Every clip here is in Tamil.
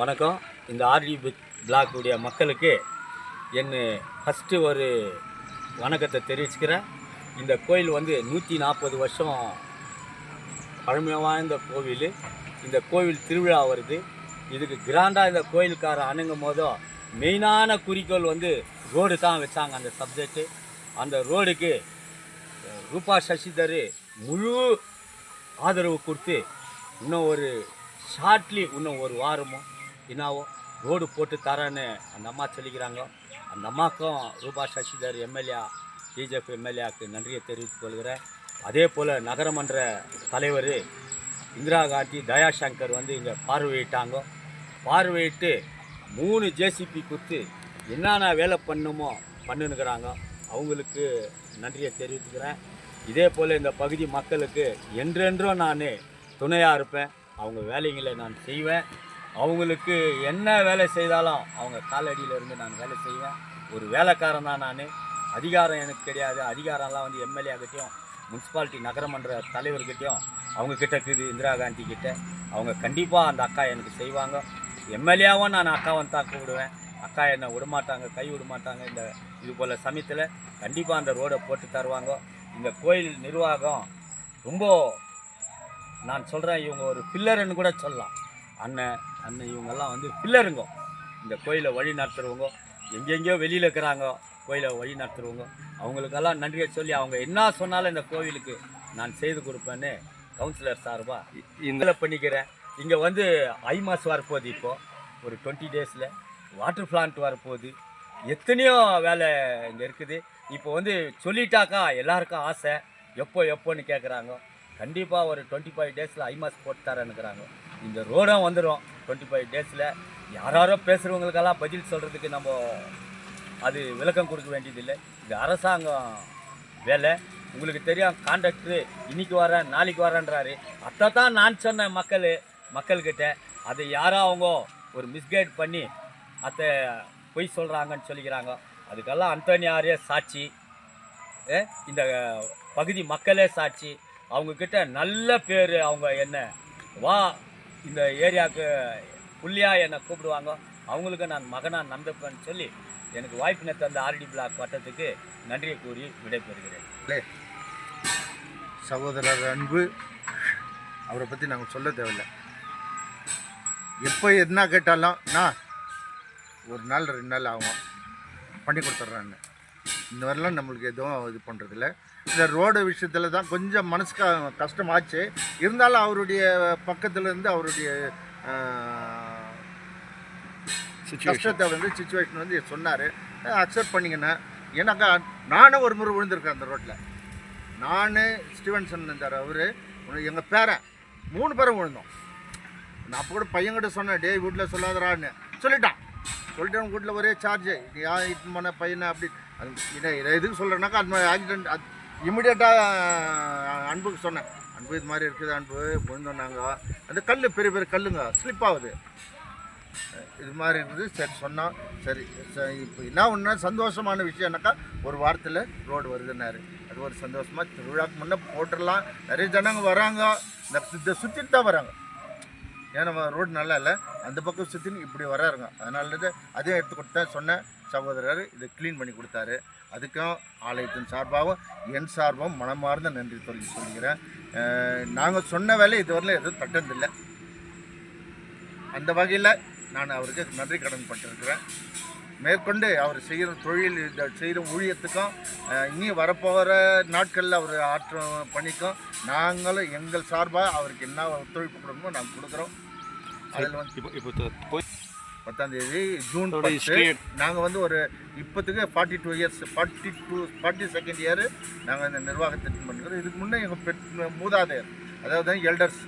வணக்கம். இந்த ஆர்டி பிளாக்குடைய மக்களுக்கு என் ஃபஸ்ட்டு ஒரு வணக்கத்தை தெரிவிச்சுக்கிறேன். இந்த கோயில் வந்து நூற்றி நாற்பது வருஷம் பழமை வாய்ந்த கோவில். இந்த கோவில் திருவிழா வருது. இதுக்கு கிராண்டாக இந்த கோயிலுக்கார அணுங்கும் போதும் மெயினான குறிக்கோள் வந்து ரோடு தான் வச்சாங்க அந்த சப்ஜெக்ட்டு அந்த ரோடுக்கு ரூபா சசிதர் முழு ஆதரவு கொடுத்து இன்னும் ஒரு ஷார்ட்லி இன்னும் ஒரு வாரமும் என்னாவோ ரோடு போட்டு தரேன்னு அந்த அம்மா சொல்லிக்கிறாங்க அந்த அம்மாக்கும் ரூபா சசிதர் எம்எல்ஏ பிஜேபி எம்எல்ஏக்கு நன்றியை தெரிவித்துக் கொள்கிறேன். அதே போல் நகரமன்ற தலைவர் இந்திரா காந்தி தயாசங்கர் வந்து இங்கே பார்வையிட்டாங்க. பார்வையிட்டு மூணு ஜேசிபி கொடுத்து என்னென்ன வேலை பண்ணுமோ பண்ணுனுக்கிறாங்க அவங்களுக்கு நன்றியை தெரிவித்துக்கிறேன். இதே போல் இந்த பகுதி மக்களுக்கு என்றென்றும் நான் துணையாக இருப்பேன். அவங்க வேலைகளை நான் செய்வேன். அவங்களுக்கு என்ன வேலை செய்தாலும் அவங்க காலடியில் இருந்து நான் வேலை செய்வேன். ஒரு வேலைக்காரன் தான் நான். அதிகாரம் எனக்கு கிடையாது. அதிகாரம்லாம் வந்து எம்எல்ஏ கிட்டேயும் முனிசிபாலிட்டி நகரமன்ற தலைவர்கிட்டையும் அவங்கக்கிட்ட இருக்குது இந்திரா காந்தி கிட்ட அவங்க கண்டிப்பாக அந்த அக்கா எனக்கு செய்வாங்க. எம்எல்ஏவும் நான் அக்காவை தான் கூப்பிடுவேன். அக்கா என்னை விடமாட்டாங்க கை விடமாட்டாங்க. இந்த இது போல் சமயத்தில் கண்டிப்பாக அந்த ரோடை போட்டு தருவாங்க. இந்த கோயில் நிர்வாகம் ரொம்ப நான் சொல்கிறேன் இவங்க ஒரு பில்லருன்னு கூட சொல்லலாம். அண்ணன் அண்ணன் இவங்கெல்லாம் வந்து பில்லருங்க இந்த கோயிலை வழி நடத்துகிறவங்க எங்கெங்கேயோ வெளியில் இருக்கிறாங்க கோயிலை வழி நடத்துகிறவங்க அவங்களுக்கெல்லாம் நன்றியை சொல்லி அவங்க என்ன சொன்னாலும் இந்த கோவிலுக்கு நான் செய்து கொடுப்பேன்னு கவுன்சிலர் சார்பாக இந்த பண்ணிக்கிறேன். இங்கே வந்து ஐ மாஸ் வரப்போகுது இப்போது ஒரு டுவெண்ட்டி டேஸில் வாட்டர் பிளான்ட் வரப்போகுது. எத்தனையோ வேலை இங்கே இருக்குது. இப்போ வந்து சொல்லிட்டாக்கா எல்லாருக்கும் ஆசை எப்போ எப்போன்னு கேட்குறாங்க கண்டிப்பாக ஒரு டுவெண்ட்டி ஃபைவ் டேஸில் ஐ மாஸ் போட்டு தரேன்னுக்குறாங்க. இந்த ரோடும் வந்துடும் டுவெண்ட்டி ஃபைவ் டேஸில் யாராரோ பேசுகிறவங்களுக்கெல்லாம் பதில் சொல்கிறதுக்கு நம்ம அது விளக்கம் கொடுக்க வேண்டியதில்லை. இது அரசாங்கம் வேலை. உங்களுக்கு தெரியும் கான்ட்ராக்டரு இன்றைக்கி வரேன் நாளைக்கு வரேன்றாரு அதை தான் நான் சொன்னேன் மக்கள் மக்கள்கிட்ட. அதை யாரோ அவங்க ஒரு மிஸ்கைட் பண்ணி அதை பொய் சொல்கிறாங்கன்னு சொல்லிக்கிறாங்க. அதுக்கெல்லாம் அந்தோனியாரே சாட்சி இந்த பகுதி மக்களே சாட்சி. அவங்கக்கிட்ட நல்ல பேர் அவங்க என்ன வா இந்த ஏரியாவுக்கு புள்ளியாக என்னை கூப்பிடுவாங்க. அவங்களுக்கு நான் மகனாக நம்பிப்பேன்னு சொல்லி எனக்கு வாய்ப்பினை தந்த ஆர்டி பிளாக் வட்டத்துக்கு நன்றியை கூறி விடைபெறுகிறேன். சகோதரர் அன்பு அவரை பற்றி நாங்கள் சொல்ல தேவையில்லை. எப்போ என்ன கேட்டாலும் நான் ஒரு நாள் ரெண்டு நாள் ஆகும். பண்ணி கொடுத்துட்றேன்னு. இந்த மாதிரிலாம் நம்மளுக்கு எதுவும் இது பண்ணுறதில்ல இந்த ரோடு விஷயத்தில் தான் கொஞ்சம் மனசு க- கஷ்டமாச்சு. இருந்தாலும் அவருடைய பக்கத்துல இருந்து அவருடைய கஷ்டத்தை வந்து சுச்சுவேஷன் வந்து சொன்னார். அக்செப்ட் பண்ணிங்கண்ணே. ஏன்னாக்கா நானும் ஒரு முறை விழுந்திருக்கேன் அந்த ரோட்டில் நான் ஸ்டீவன்சன் இருந்தார் அவர். எங்கள் பேரன் மூணு பேரும் விழுந்தோம். நான் அப்போ கூட பையன்கிட்ட சொன்னேன் டேய் வீட்டில் சொல்லாதடான்னு சொல்லிட்டான். சொல்லிட்டு அவங்க வீட்டில் ஒரே சார்ஜ் யா இட்டு பண்ண பையனை அப்படி அது இதை இதை எதுக்கு சொல்கிறேன்னாக்கா அது மாதிரி ஆக்சிடென்ட் அது இமிடியேட்டாக அன்புக்கு சொன்னேன். அன்பு இது மாதிரி இருக்குது அன்பு விழுந்தோம் நாங்கள் அந்த கல் பெரிய பெரிய கல்லுங்க ஸ்லிப் ஆகுது. இது மாதிரி இருக்குது சரி சொன்னால் சரி சரி இப்போ என்ன ஒன்று சந்தோஷமான விஷயம்னாக்கா ஒரு வாரத்தில் ரோடு வருதுன்னாரு. அது ஒரு சந்தோஷமாக திருவிழாக்கு முன்னே போட்டுடலாம். நிறைய ஜனங்க வராங்க. இந்த இதை சுற்றிட்டு தான் வராங்க. ஏன்னா ரோடு நல்லா இல்லை. அந்த பக்கம் சுற்றின்னு இப்படி வராருங்க. அதனால தான் அதையும் எடுத்து சொன்னேன். சகோதரர் இதை க்ளீன் பண்ணி கொடுத்தாரு. அதுக்கும் ஆலயத்தின் சார்பாகவும் என் சார்பாகவும் மனமார்ந்த நன்றி சொல்லி சொல்லிக்கிறேன் நாங்கள் சொன்ன வேலை இதுவரையிலும் எதுவும் தட்டதில்லை. அந்த வகையில் நான் அவருக்கு நன்றி கடன் பட்டிருக்கிறேன். மேற்கொண்டு அவர் செய்கிற தொழில் செய்கிற ஊழியத்துக்கும் இனி வரப்போகிற நாட்களில் அவர் ஆற்றும் பணிக்கும் நாங்களும் எங்கள் சார்பாக அவருக்கு என்ன ஒத்துழைப்பு கொடுக்கணுமோ நாங்கள் கொடுக்குறோம். அதில் வந்து இப்போ இப்போ பத்தாம் தேதி ஜூன் நாங்கள் வந்து ஒரு இப்போத்துக்கு forty two years forty two forty second year நாங்கள் இந்த நிர்வாகத்தை பண்ணுறோம் இதுக்கு முன்னே எங்கள் பெட் மூதாதையர் அதாவது எல்டர்ஸ்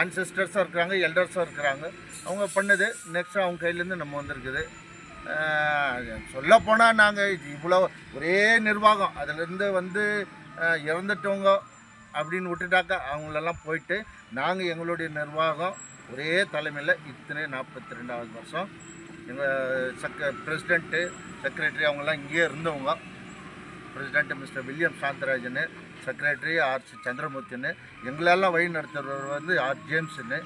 ஆன்செஸ்டர்ஸாக இருக்கிறாங்க எல்டர்ஸாக இருக்கிறாங்க. அவங்க பண்ணது நெக்ஸ்ட் அவங்க கையிலேருந்து நம்ம வந்திருக்குது. சொல்ல போனால் நாங்கள் இவ்வளோ ஒரே நிர்வாகம். அதிலேருந்து வந்து இறந்துட்டவங்க அப்படின்னு விட்டுட்டாக்கா அவங்களெல்லாம் போயிட்டு நாங்கள் எங்களுடைய நிர்வாகம் ஒரே தலைமையில் இத்தனை நாற்பத்தி ரெண்டாவது வருஷம். எங்கள் சக்க பிரசிடெண்ட்டு செக்ரட்டரி அவங்கெல்லாம் இங்கேயே இருந்தவங்க. President mister William Santharajan secretary R C சந்திரமூர்த்தின்னு எங்களெல்லாம் வழி நடத்துகிறவர் வந்து ஆர் ஜேம்ஸுன்னு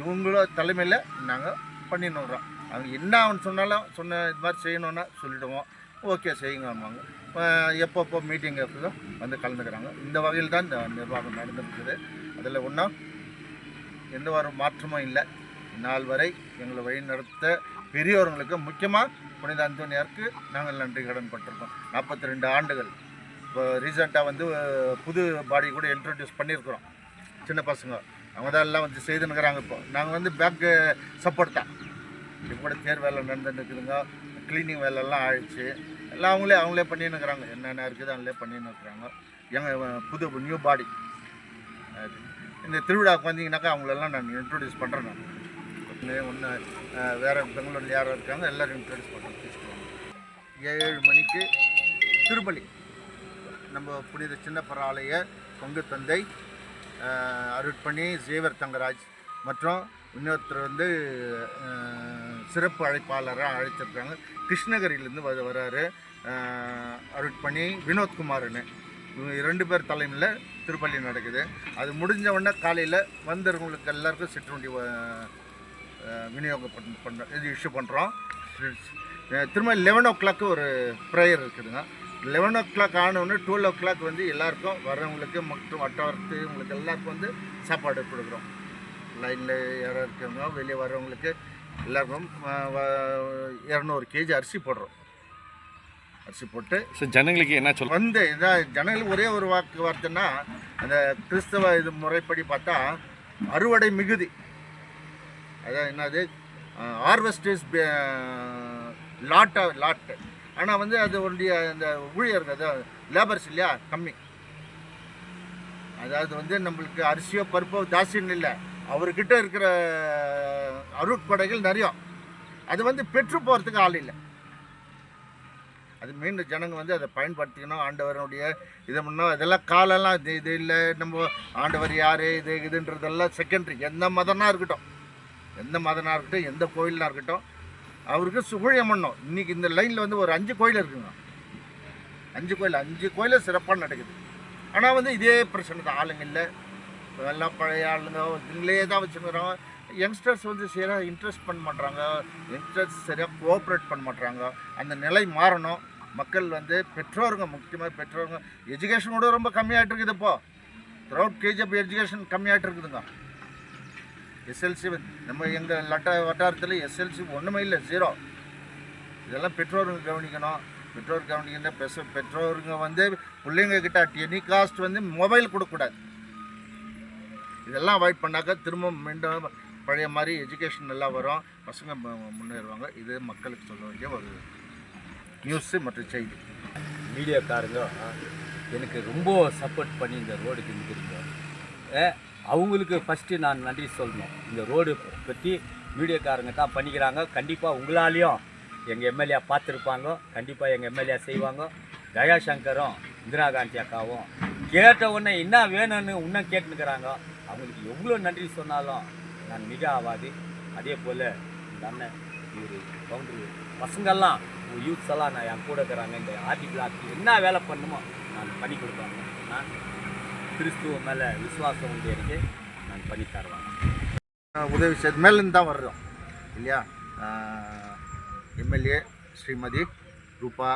இவங்களோட தலைமையில் நாங்கள் பண்ணின்னு வர்றோம் அவங்க என்ன அவன் சொன்னாலும் சொன்ன இது மாதிரி செய்யணுன்னா சொல்லிவிடுவோம் ஓகே செய்யுங்கம்மாங்க எப்பப்போ மீட்டிங் இருக்குதோ வந்து கலந்துக்கிறாங்க. இந்த வகையில் தான் இந்த நிர்வாகம் நடந்துருக்குது. அதில் ஒன்றும் எந்த ஒரு மாற்றமும் இல்லை. நாள் வரை எங்களை வழி நடத்த பெரியவர்களுக்கு முக்கியமாக புனித அந்தோனியாருக்கு நாங்கள் நன்றி கடன் பட்டிருக்கோம். நாற்பத்தி ரெண்டு ஆண்டுகள். இப்போ ரீசெண்டாக வந்து புது பாடி கூட இன்ட்ரடியூஸ் பண்ணியிருக்கிறோம். சின்ன பசங்க. அவங்க தான் எல்லாம் வந்து செய்துன்னுக்குறாங்க இப்போ. நாங்கள் வந்து பேக்கு சப்போர்ட் தான். இப்போ கூட தேர் வேலை நடந்துட்டு இருக்குதுங்க க்ளீனிங் வேலைலாம் ஆயிடுச்சு. எல்லாம் அவங்களே அவங்களே பண்ணின்னு இருக்கிறாங்க என்னென்ன இருக்குது அவங்களே பண்ணின்னு இருக்கிறாங்க எங்கள் புது நியூ பாடி அது. இந்த திருவிழாவுக்கு வந்தீங்கன்னாக்கா அவங்களெல்லாம் நான் இன்ட்ரடியூஸ் பண்ணுறேன் நான். ஒன்று ஒன்று வேறு பெங்களூரில் யாரும் இருக்காங்க எல்லோரும் இன்ட்ரடியூஸ் பண்ணுறேன் ஏழு மணிக்கு திருப்பலி நம்ம புனித சின்னப்பர் ஆலய பங்கு தந்தை அருட்பணி ஜேவர் தங்கராஜ் மற்றும் இன்னொருத்தர் வந்து சிறப்பு அழைப்பாளராக அழைச்சிருக்காங்க. கிருஷ்ணகிரியிலேருந்து வ வர்றாரு அருட்பணி வினோத்குமார்னு. இவங்க இரண்டு பேர் தலைமையில் திருப்பள்ளி நடக்குது. அது முடிஞ்ச உடனே காலையில் வந்தவங்களுக்கு எல்லாருக்கும் சிற்றுண்டி விநியோகம் பண்ண பண்ணுறோம் இது இஷ்யூ பண்ணுறோம் திரும்ப லெவன் ஓ கிளாக்கு ஒரு ப்ரேயர் இருக்குதுங்க. லெவன் ஓ கிளாக் ஆனவுடனே டுவெல் ஓ கிளாக் வந்து எல்லாருக்கும் வரவங்களுக்கு மற்றும் வட்டவரத்து உங்களுக்கு எல்லாருக்கும் வந்து சாப்பாடு கொடுக்குறோம். லைனில் யாராவது இருக்கவங்க வெளியே வர்றவங்களுக்கு எல்லாருக்கும் இரநூறு கேஜி அரிசி போடுறோம். அரிசி போட்டு ஸோ ஜனங்களுக்கு என்ன சொல்ல வந்து இதான் ஜனங்களுக்கு ஒரே ஒரு வாக்கு வார்த்தைன்னா அந்த கிறிஸ்தவ இது முறைப்படி பார்த்தா அறுவடை மிகுதி. அதான் என்னது? ஹார்வெஸ்ட் இஸ் லாட்டா லாட்டு ஆனால் வந்து அது ஒன்றிய அந்த ஊழியர்கள் அதாவது லேபர்ஸ் இல்லையா? கம்மி. அதாவது வந்து நம்மளுக்கு அரிசியோ பருப்போ தாசியம் இல்லை. அவர்கிட்ட இருக்கிற அருட்கொடைகள் நிறைய அது வந்து பெற்று போகிறதுக்கு ஆள் இல்லை. அது மீண்டும் ஜனங்க வந்து அதை பயன்படுத்திக்கணும். ஆண்டவருடைய இதை முன்னோம் இதெல்லாம் காலெல்லாம் இது இது இல்லை நம்ம ஆண்டவர் யார் இது இதுன்றதெல்லாம் செகண்டரி எந்த மதனாக இருக்கட்டும். எந்த மதனாக இருக்கட்டும் எந்த கோயிலாக இருக்கட்டும் அவருக்கு சுகுழியம் பண்ணோம் இன்றைக்கி இந்த லைனில் வந்து ஒரு அஞ்சு கோயில் இருக்குங்க. அஞ்சு கோயில் அஞ்சு கோயிலில் சிறப்பாக நடக்குது. ஆனால் வந்து இதே பிரச்சனை தான். ஆளுங்க இல்லை. எல்லாம் பழைய ஆளுங்க இதுங்களே தான் வச்சுருக்கிறோம் யங்ஸ்டர்ஸ் வந்து சரியாக இன்ட்ரெஸ்ட் பண்ண மாட்றாங்க. யங்ஸ்டர்ஸ் சரியாக கோஆப்ரேட் பண்ண மாட்றாங்க. அந்த நிலை மாறணும். மக்கள் வந்து பெற்றோருங்க முக்கியமாக பெற்றோருங்க. எஜுகேஷன் கூட ரொம்ப கம்மியாகிட்டு இருக்குது இப்போ. த்ரூஅவுட் கேஜிஎப் எஜுகேஷன் கம்மியாகிட்டு இருக்குதுங்க. எஸ்எல்சி நம்ம எங்கள் லட்ட வட்டாரத்தில் எஸ்எல்சி ஒன்றுமே இல்லை ஜீரோ இதெல்லாம் பெற்றோருங்க கவனிக்கணும். பெற்றோர் கவனிக்கின்ற பெச பெற்றோருங்க வந்து பிள்ளைங்க கிட்ட அட் எனி காஸ்ட் வந்து மொபைல் கொடுக்கக்கூடாது இதெல்லாம் அவாய்ட் பண்ணாக்கா திரும்ப மீண்டும் பழைய மாதிரி எஜுகேஷன் நல்லா வரும். பசங்க மு- முன்னேறுவாங்க. இது மக்களுக்கு சொல்ல வேண்டிய ஒரு நியூஸு மற்றும் செய்தி. மீடியாக்காரங்க எனக்கு ரொம்ப சப்போர்ட் பண்ணி இந்த ரோடுக்கு நிற்கிறீங்க அவங்களுக்கு ஃபஸ்ட்டு நான் நன்றி சொல்லணும். இந்த ரோடு பற்றி மீடியாக்காரங்க தான் பண்ணிக்கிறாங்க. கண்டிப்பாக உங்களாலேயும் எங்கள் எம்எல்ஏ பார்த்துருப்பாங்க. கண்டிப்பாக எங்கள் எம்எல்ஏ செய்வாங்க. தயாசங்கரும் இந்திரா காந்தி அக்காவும் கேட்ட உடனே என்ன வேணும்னு இன்னும் கேட்டுனுக்கிறாங்க அவங்களுக்கு எவ்வளோ நன்றி சொன்னாலும் நான் மிக ஆகாது அதே போல் இந்த அண்ணன் இவர் கவுண்டரு பசங்கள்லாம் யூத்ஸ் எல்லாம் நான் என் கூட இருக்கிறாங்க இந்த ஆர்டி பிளாக் என்ன வேலை பண்ணுமோ நான் பண்ணி கொடுப்பாங்க. நான் கிறிஸ்துவ மேலே விசுவாசம் உண்டு எனக்கு நான் பண்ணி தருவாங்க. ஆஹ் உதவி செய்து மேலேருந்து தான் வர்றோம் இல்லையா? எம்எல்ஏ ஸ்ரீமதி ரூபா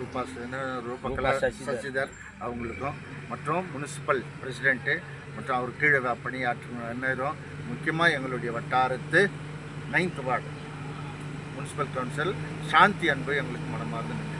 ரூபா ரூபா கலா சசிதர். அவங்களுக்கும் மற்றும் முனிசிபல் பிரசிடெண்ட்டு மற்றும் அவர் கீழே பணியாற்றும் அனைவரும் முக்கியமாக எங்களுடைய வட்டாரத்து ninth ward municipal council Shanthi Anbu எங்களுக்கு மனமார்ந்த நன்றி.